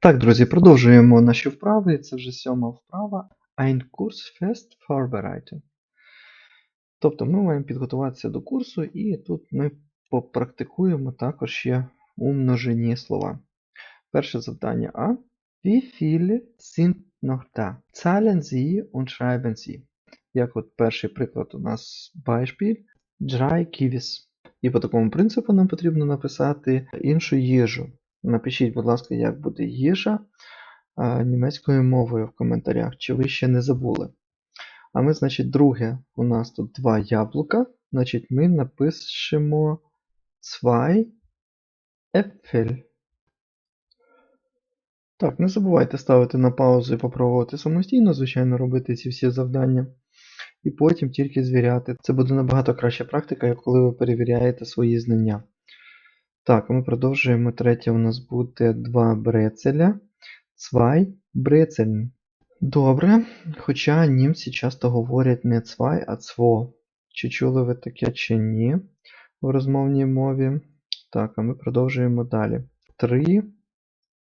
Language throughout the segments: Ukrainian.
Так, друзі, продовжуємо наші вправи. Це вже сьома вправа. Ein Kurs fest vorbereiten. Тобто ми маємо підготуватися до курсу, і тут ми попрактикуємо також ще умножені слова. Перше завдання А. Wie viele sind noch da? Zahlen Sie und schreiben Sie. Як от перший приклад у нас Beispiel. Drei Kiwis. І по такому принципу нам потрібно написати іншу їжу. Напишіть, будь ласка, як буде їжа німецькою мовою в коментарях, чи ви ще не забули. А ми, значить, друге, у нас тут два яблука. Значить, ми напишемо zwei Äpfel. Так, не забувайте ставити на паузу і попробувати самостійно, звичайно, робити ці всі завдання. І потім тільки звіряти. Це буде набагато краща практика, коли ви перевіряєте свої знання. Так, ми продовжуємо. Третє у нас буде два брецеля. Zwei Brezeln. Добре. Хоча німці часто говорять не zwei, а цво. Чи чули ви таке, чи ні в розмовній мові? Так, а ми продовжуємо далі. Три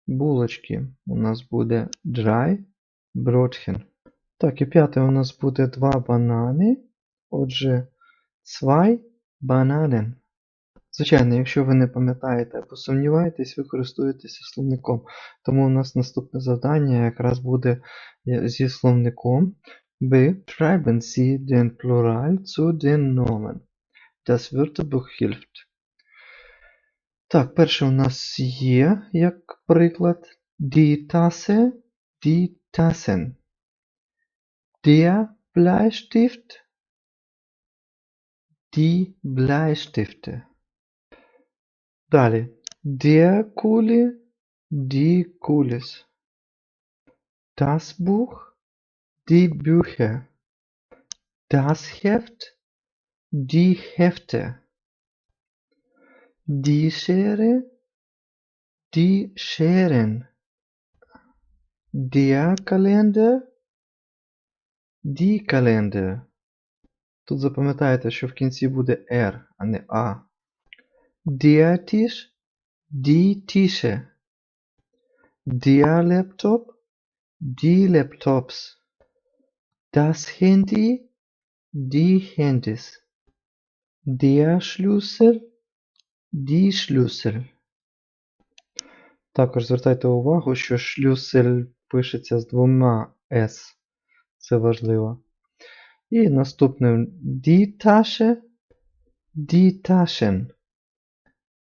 булочки. У нас буде drei Brotchen. Так, і п'яте у нас буде два банани. Отже, zwei Bananen. Звичайно, якщо ви не пам'ятаєте або сумніваєтесь, ви користуєтеся словником. Тому у нас наступне завдання якраз буде зі словником Beschreiben Sie den Plural zu den Nomen. Das Wörterbuch hilft. Так, перше у нас є, як приклад, die Tasse, die Tassen. Der Bleistift, die Bleistifte. Далі. Der Kuli, die Kulis. Das Buch, die Bücher. Das Heft, die Hefte. Die Schere, die Scheren. Der Kalender, die Kalender. Тут запам'ятайте, що в кінці буде R, а не А. Der Tisch, die Tische. Der Laptop, die Laptops. Das Handy, die Handys. Der Schlüssel, die Schlüssel. Також звертайте увагу, що шлюсель пишеться з двома S. Це важливо. І наступне die Tasche, die Taschen.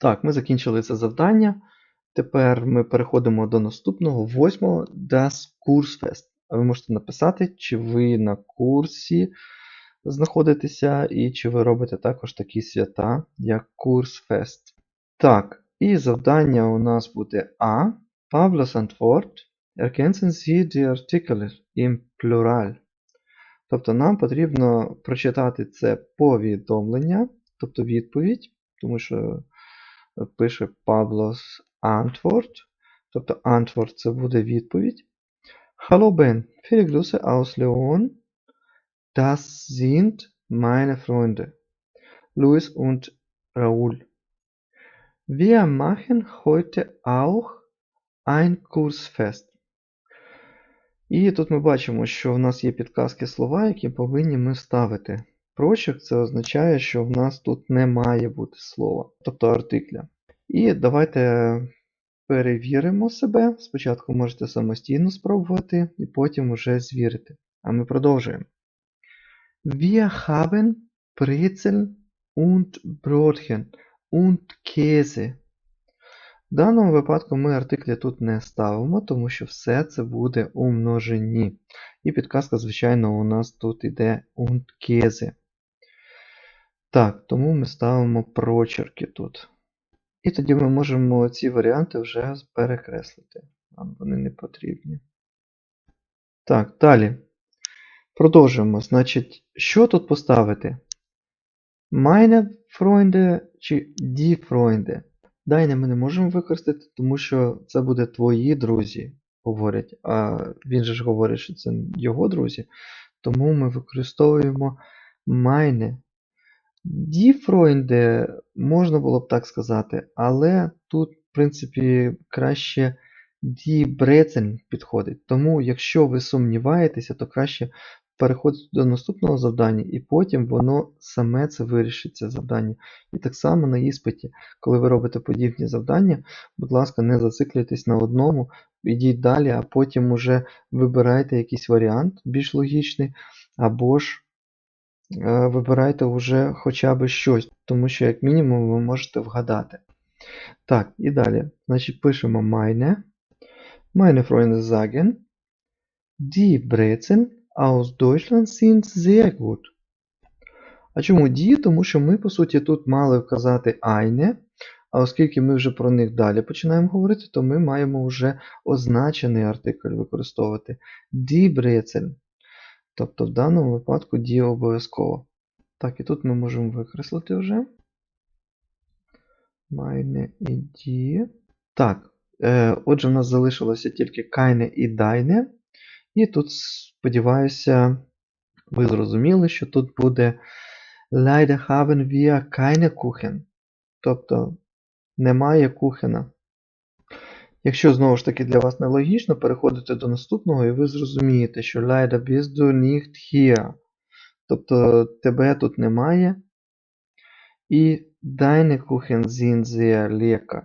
Так, ми закінчили це завдання. Тепер ми переходимо до наступного, восьмого Das Kursfest. Ви можете написати, чи ви на курсі знаходитеся, і чи ви робите також такі свята, як Kursfest. Так, і завдання у нас буде А. Pavlos Antwort. Ergänzen Sie die Artikel im. Тобто нам потрібно прочитати це повідомлення, тобто відповідь, тому що пише Pavlos Antwort. Тобто Antwort це буде відповідь. Hallo Ben, viele Grüße aus Leon. Das sind meine Freunde, Luis und Raoul. Wir machen heute auch ein Kursfest. І тут ми бачимо, що в нас є підказки слова, які повинні ми ставити. Прочерк це означає, що в нас тут не має бути слова, тобто артикля. І давайте перевіримо себе. Спочатку можете самостійно спробувати, і потім вже звірити. А ми продовжуємо. Wir haben Brezeln und Brotchen und Käse. В даному випадку ми артиклі тут не ставимо, тому що все це буде у множині. І підказка, звичайно, у нас тут йде und Käse. Так, тому ми ставимо прочерки тут. І тоді ми можемо ці варіанти вже перекреслити. Нам вони не потрібні. Так, далі. Продовжуємо. Значить, що тут поставити? Meine Freunde чи die Freunde. Дайне ми не можемо використати, тому що це буде твої друзі, говорять. А він же ж говорить, що це його друзі. Тому ми використовуємо meine. Die Freunde можна було б так сказати, але тут, в принципі, краще Die Brezen підходить. Тому, якщо ви сумніваєтеся, то краще переходити до наступного завдання, і потім воно саме це вирішить це завдання. І так само на іспиті, коли ви робите подібні завдання, будь ласка, не зациклюйтесь на одному, ідіть далі, а потім уже вибирайте якийсь варіант більш логічний, або ж вибирайте вже хоча б щось, тому що, як мінімум, ви можете вгадати. Так, і далі. Значить, пишемо meine. Meine Freunde sagen, die Brezen aus Deutschland sind sehr gut. А чому die? Тому що ми, по суті, тут мали вказати eine, а оскільки ми вже про них далі починаємо говорити, то ми маємо вже означений артикль використовувати. Die Brezen. Тобто в даному випадку die обов'язково. Так, і тут ми можемо викреслити вже. Meine і die. Так, е, отже, в нас залишилося тільки keine і deine. І тут, сподіваюся, ви зрозуміли, що тут буде Leider haben wir keine Kuchen. Тобто немає кухена. Якщо знову ж таки для вас нелогічно, переходите до наступного і ви зрозумієте, що Leider bist du nicht. Тобто тебе тут немає. І Deine Kuchen sind.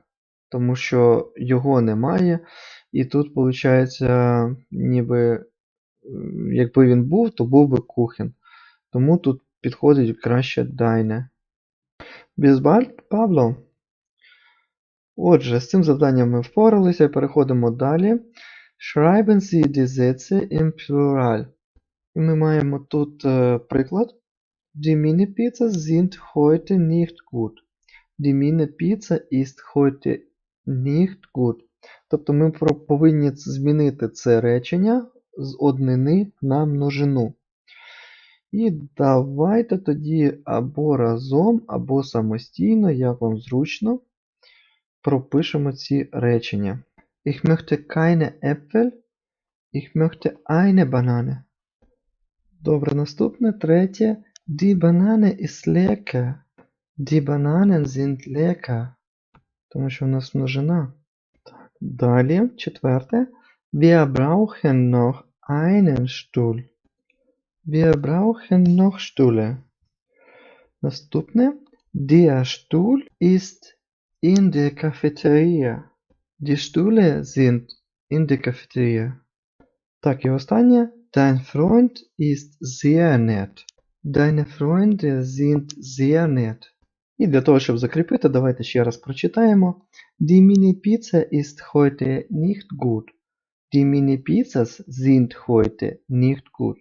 Тому що його немає. І тут, виходить, ніби якби він був, то був би кухен. Тому тут підходить краще Deine. Bis Павло. Отже, з цим завданням ми впоралися. і Переходимо далі. Schreiben Sie die Sätze im Plural. І ми маємо тут е, приклад. Die Mini-Pizza sind heute nicht gut. Die Mini-Pizza ist heute nicht gut. Тобто ми повинні змінити це речення з однини на множину. І давайте тоді або разом, або самостійно, як вам зручно, пропишемо ці речення. Ich möchte keine Äpfel, ich möchte eine Banane. Добре, наступне, третє. Die Banane ist lecker. Die Bananen sind lecker. Тому що в нас множина. Так. Далі, четверте. Wir brauchen noch einen Stuhl. Wir brauchen noch Stühle. Наступне. Der Stuhl ist in der Cafeteria. Die Stühle sind in der Cafeteria. Так, і останнє. Dein Freund ist sehr nett. Deine Freunde sind sehr nett. І для того, щоб закріпити, давайте ще раз прочитаємо. Die Mini-Pizza ist heute nicht gut. Die Mini-Pizzas sind heute nicht gut.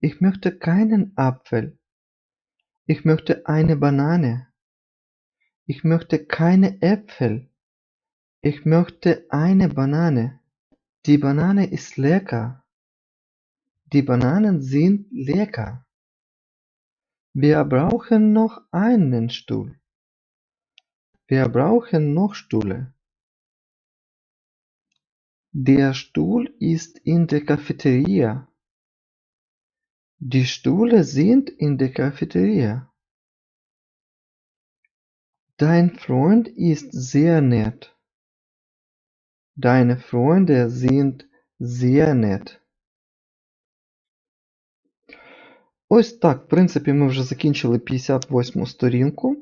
Ich möchte keinen Apfel. Ich möchte eine Banane. Ich möchte keine Äpfel. Ich möchte eine Banane. Die Banane ist lecker. Die Bananen sind lecker. Wir brauchen noch einen Stuhl. Wir brauchen noch Stühle. Der Stuhl ist in der Cafeteria. Die Stühle sind in der Cafeteria. Dein Freund ist sehr nett. Deine Freunde sind sehr nett. Ось так, в принципі, ми вже закінчили 58 сторінку.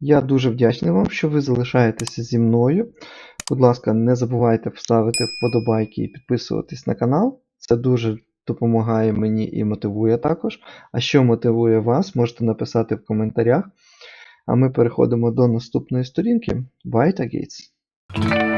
Я дуже вдячний вам, що ви залишаєтеся зі мною. Будь ласка, не забувайте вставити вподобайки і підписуватись на канал. Це дуже допомагає мені і мотивує також. А що мотивує вас, можете написати в коментарях. А ми переходимо до наступної сторінки. Weiter geht's!